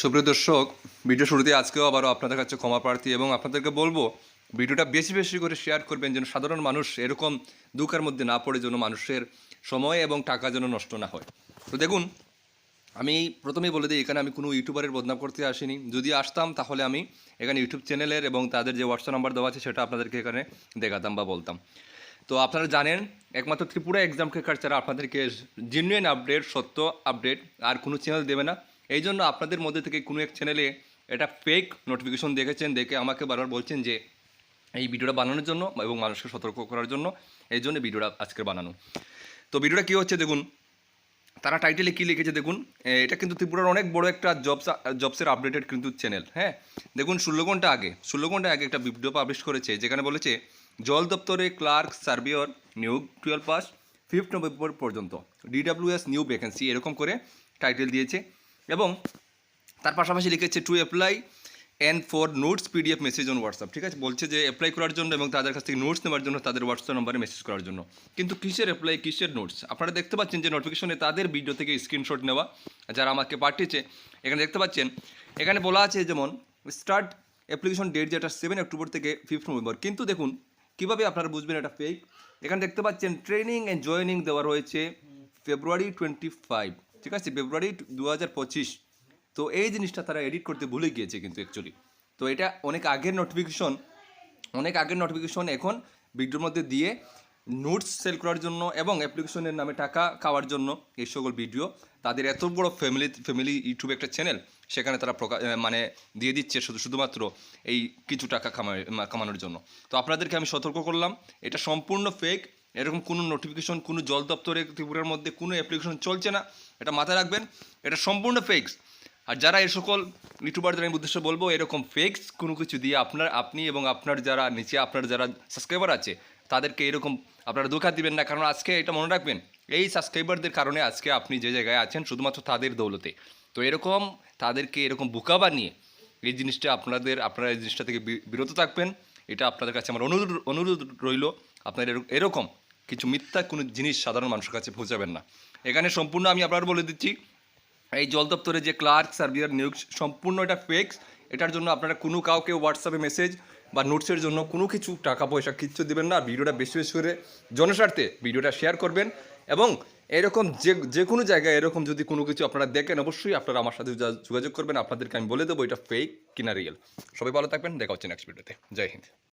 সুপ্রিয় দর্শক, ভিডিও শুরুতে আজকেও আবারও আপনাদের কাছে ক্ষমা প্রার্থী এবং আপনাদেরকে বলব, ভিডিওটা বেশি বেশি করে শেয়ার করবেন যেন সাধারণ মানুষ এরকম দুঃখের মধ্যে না পড়ে যেন মানুষের সময় এবং টাকা যেন নষ্ট না হয়। তো দেখুন, আমি প্রথমেই বলে দিই, এখানে আমি কোনো ইউটিউবারের বদনাম করতে আসিনি। যদি আসতাম, তাহলে আমি এখানে ইউটিউব চ্যানেলের এবং তাদের যে হোয়াটসঅ্যাপ নাম্বার দেওয়া আছে, সেটা আপনাদেরকে এখানে দেখাতাম বা বলতাম। তো আপনারা জানেন, একমাত্র ত্রিপুরা এক্সাম কেকার ছাড়া আপনাদেরকে জেনুইন আপডেট সত্য আপডেট আর কোনো চ্যানেল দেবে না। এই জন্য আপনাদের মধ্যে থেকে কোনো এক চ্যানেলে এটা ফেক নোটিফিকেশন দেখেছেন, দেখে আমাকে বারবার বলছেন যে এই ভিডিওটা বানানোর জন্য এবং মানুষকে সতর্ক করার জন্য এই জন্য ভিডিওটা আজকে বানানো। তো ভিডিওটা কী হচ্ছে দেখুন, তারা টাইটেলে কী লিখেছে দেখুন এটা কিন্তু ত্রিপুরার অনেক বড় একটা জবস জবসের আপডেটেড কিন্তু চ্যানেল হ্যাঁ? দেখুন, ষোলো ঘণ্টা আগে, ষোলো ঘণ্টা আগে একটা ভিডিও পাবলিশ করেছে, যেখানে বলেছে, জল দপ্তরে ক্লার্ক সার্ভিয়র নিয়োগ টুয়েলভ পাস ফিফথ নভেম্বর পর্যন্ত ডিডাব্লিউএস নিউ ভ্যাকেন্সি এরকম করে টাইটেল দিয়েছে। এবং তার পাশাপাশি লিখেছে to apply and for notes PDF message on WhatsApp ঠিক আছে? বলছে যে অ্যাপ্লাই করার জন্য এবং তাদের কাছ থেকে নোটস নেওয়ার জন্য তাদের হোয়াটসঅ্যাপ নম্বরে মেসেজ করার জন্য। কিন্তু কিসের অ্যাপ্লাই কিসের নোটস আপনারা দেখতে পাচ্ছেন যে নোটিফিকেশনে তাদের ভিডিও থেকে স্ক্রিনশট নেওয়া, যারা আমাকে পাঠিয়েছে, এখানে দেখতে পাচ্ছেন, এখানে বলা আছে যেমন স্টার্ট অ্যাপ্লিকেশন ডেট যেটা সেভেন অক্টোবর থেকে ফিফথ নভেম্বর কিন্তু দেখুন, কীভাবে আপনারা বুঝবেন এটা ফেক এখানে দেখতে পাচ্ছেন ট্রেনিং অ্যান্ড জয়েনিং দেওয়া রয়েছে ফেব্রুয়ারি টোয়েন্টি ফাইভ ঠিক আছে, ফেব্রুয়ারি দু হাজার পঁচিশ। তো এই জিনিসটা তারা এডিট করতে ভুলে গিয়েছে কিন্তু অ্যাকচুয়ালি তো এটা অনেক আগের নোটিফিকেশন অনেক আগের নোটিফিকেশন এখন ভিডিওর মধ্যে দিয়ে নোটস সেল করার জন্য এবং অ্যাপ্লিকেশনের নামে টাকা খাওয়ার জন্য এই সকল ভিডিও তাদের এত বড় ফ্যামিলি ফ্যামিলি ইউটিউব একটা চ্যানেল সেখানে তারা মানে দিয়ে দিচ্ছে শুধু, শুধুমাত্র এই কিছু টাকা কামানোর জন্য। তো আপনাদেরকে আমি সতর্ক করলাম, এটা সম্পূর্ণ ফেক এরকম কোনো নোটিফিকেশন কোনো জল দপ্তরে ত্রিপুরার মধ্যে কোনো অ্যাপ্লিকেশন চলছে না, এটা মাথায় রাখবেন, এটা সম্পূর্ণ ফেক্স আর যারা এই সকল ইউটিউবারদের আমি উদ্দেশ্যে বলব, এরকম ফেক্স কোনো কিছু দিয়ে আপনার, আপনি এবং আপনার যারা নিচে, আপনার যারা সাবস্ক্রাইবার আছে, তাদেরকে এরকম আপনারা ধোকা দিবেন না। কারণ আজকে এটা মনে রাখবেন, এই সাবস্ক্রাইবারদের কারণে আজকে আপনি যে জায়গায় আছেন, শুধুমাত্র তাদের দৌলতে। তো এরকম তাদেরকে এরকম বোকা বানিয়ে এই জিনিসটা আপনাদের, আপনারা এই জিনিসটা থেকে বিরত থাকবেন। এটা আপনাদের কাছে আমার অনুরোধ অনুরোধ রইল, আপনার এরক- এরকম কিছু মিথ্যা কোনো জিনিস সাধারণ মানুষের কাছে পৌঁছাবেন না। এখানে সম্পূর্ণ আমি আবার বলে দিচ্ছি, এই জল দপ্তরে যে ক্লার্ক সার্ভিয়ার নিয়োগ, সম্পূর্ণ এটা ফেক্স এটার জন্য আপনারা কোনো কাউকে হোয়াটসঅ্যাপে মেসেজ বা নোটসের জন্য কোনো কিছু টাকা পয়সা কিচ্ছু দেবেন না, ভিডিওটা বেশি বেশি করে জনস্বার্থে ভিডিওটা শেয়ার করবেন এবং এরকম যে যে কোনো জায়গায় এরকম যদি কোনো কিছু আপনারা দেখেন, অবশ্যই আপনারা আমার সাথে যোগাযোগ করবেন। আপনাদেরকে আমি বলে দেবো এটা ফেক কিনা রিয়েল সবাই ভালো থাকবেন, দেখা হচ্ছে নেক্সট ভিডিওতে জয় হিন্দ।